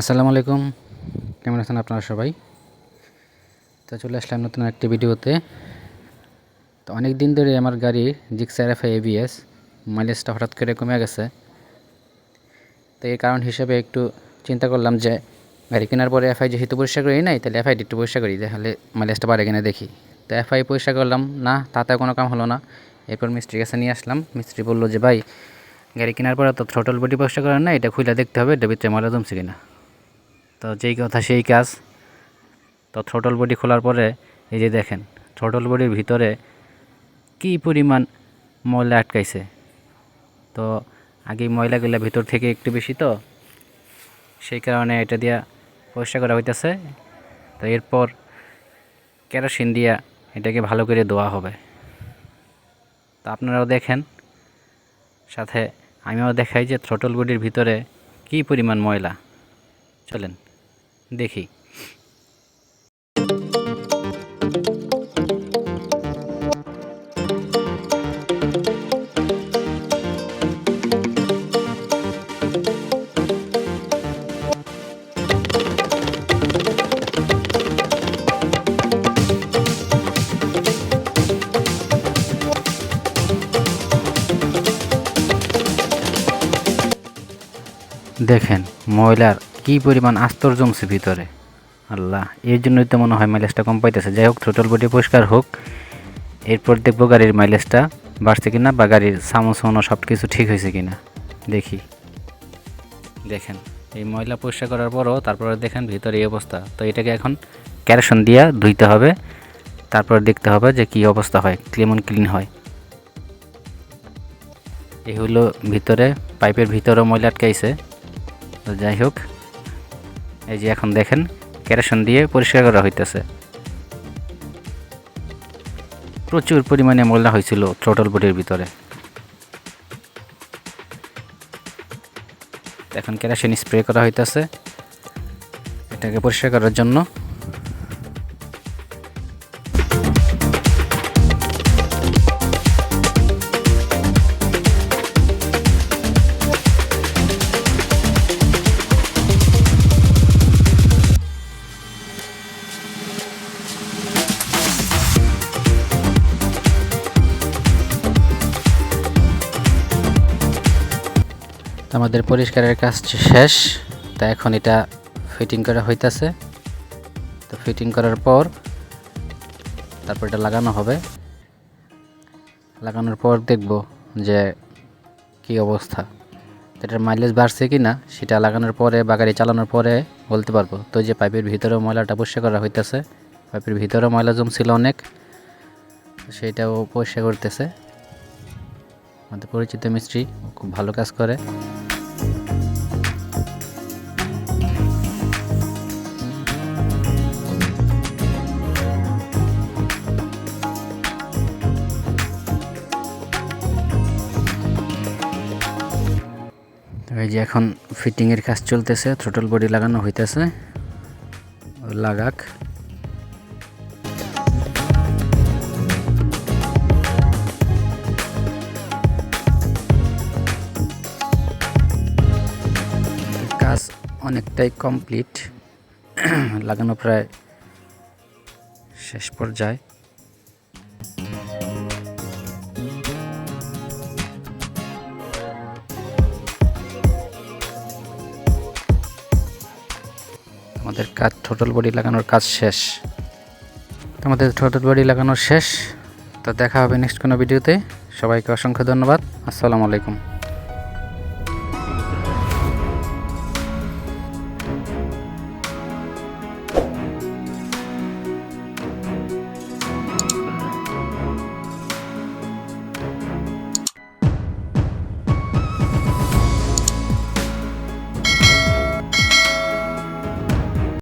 আসসালামু আলাইকুম। কেমন আছেন আপনারা সবাই? তো চলে আসলাম নতুন একটি ভিডিওতে। তো অনেক দিন ধরে আমার গাড়ি জিক্সার এফ এবিএস মাইলেজটা হঠাৎ করে কমে গেছে। তো এই কারণ হিসেবে একটু চিন্তা করলাম যে, গাড়ি কেনার পরে এফআই যেহেতু পরিষ্কার করি নাই, তাহলে এফআইটি একটু পরিষ্কার করি, তাহলে মাইলেজটা বাড়ে কিনা দেখি। তো এফআই পরিষ্কার করলাম, না, তাতে কোনো কাম হলো না। এরপর মিস্ত্রির কাছে নিয়ে আসলাম। মিস্ত্রি বলল যে, ভাই, গাড়ি কেনার পরে তো থ্রোটল বডি পরিষ্কার করার না এটা খুলে দেখতে হবে, এটা ভিতরে ময়লা জমছে কিনা? তো যেই কথা সেই কাজ। তো থ্রোটল বডি খোলার পরে এই যে দেখেন থ্রোটল বডির ভিতরে কী পরিমাণ ময়লা আটকাইছে। তো আগে ময়লাগুলো ভিতর থেকে একটু বেশি তো, সেই কারণে এটা দিয়া পরিষ্কার করা হইতেছে। তো এরপর কেরোসিন দিয়া এটাকে ভালো করে ধোয়া হবে। তো আপনারাও দেখেন, সাথে আমিও দেখাই যে থ্রোটল বডির ভিতরে কী পরিমাণ ময়লা। চলেন। দেখি দেখেন ময়লার কি পরিমাণ আস্তর জমছে ভিতরে? আল্লাহ এর জন্যই তো মনে হয় মাইলেজটা কম পাইতেছে। যাই হোক টোটাল বডি পরিষ্কার হোক, এরপর দেখব গাড়ির মাইলেজটা বাড়ছে কিনা বা গাড়ির সামন সামনো সব কিছু ঠিক হয়েছে কিনা। দেখি। দেখেন, এই ময়লা পরিষ্কার করার পরও তারপরে দেখেন ভিতরে এই অবস্থা। তো এটাকে এখন ক্যারেশন দিয়া ধুইতে হবে। তারপর দেখতে হবে যে কি অবস্থা হয় কেমন ক্লিন হয়। এই হলো ভিতরে, পাইপের ভিতরেও ময়লা আটকাইছে। তো যাই হোক এই যে এখন দেখেন, কেরোসিন দিয়ে পরিষ্কার করা হইতেছে। প্রচুর পরিমাণে ময়লা হয়েছিল থ্রোটল বডির ভিতরে। এখন কেরোসিন স্প্রে করা হইতেছে। এটাকে পরিষ্কার করার জন্য তো আমাদের পরিষ্কারের কাজ শেষ। তা এখন এটা ফিটিং করা হইতাছে। তো ফিটিং করার পর তারপর এটা লাগানো হবে। লাগানোর পর দেখব যে কি অবস্থা। এটার মাইলেজ বাড়ছে কি না, সেটা লাগানোর পরে বা গাড়ি চালানোর পরে বলতে পারব। তো যে পাইপের ভিতরেও ময়লাটা পরিষ্কার করা হইতেছে। পাইপের ভিতরেও ময়লা জমছিল অনেক সেটাও পরিষ্কার করতেছে। আমাদের পরিচিত মিস্ত্রি খুব ভালো কাজ করে। এই যে এখন ফিটিংয়ের কাজ চলতেছে থ্রোটল বডি লাগানো হইতেছে, লাগাক। কাজ অনেকটাই কমপ্লিট, লাগানো প্রায় শেষ পর্যায়ে। আমাদের কাজ টোটাল বডি লাগানোর কাজ শেষ। আমাদের টোটাল বডি লাগানো শেষ। তো দেখা হবে নেক্সট কোনো ভিডিওতে সবাইকে অসংখ্য ধন্যবাদ। আসসালামু আলাইকুম।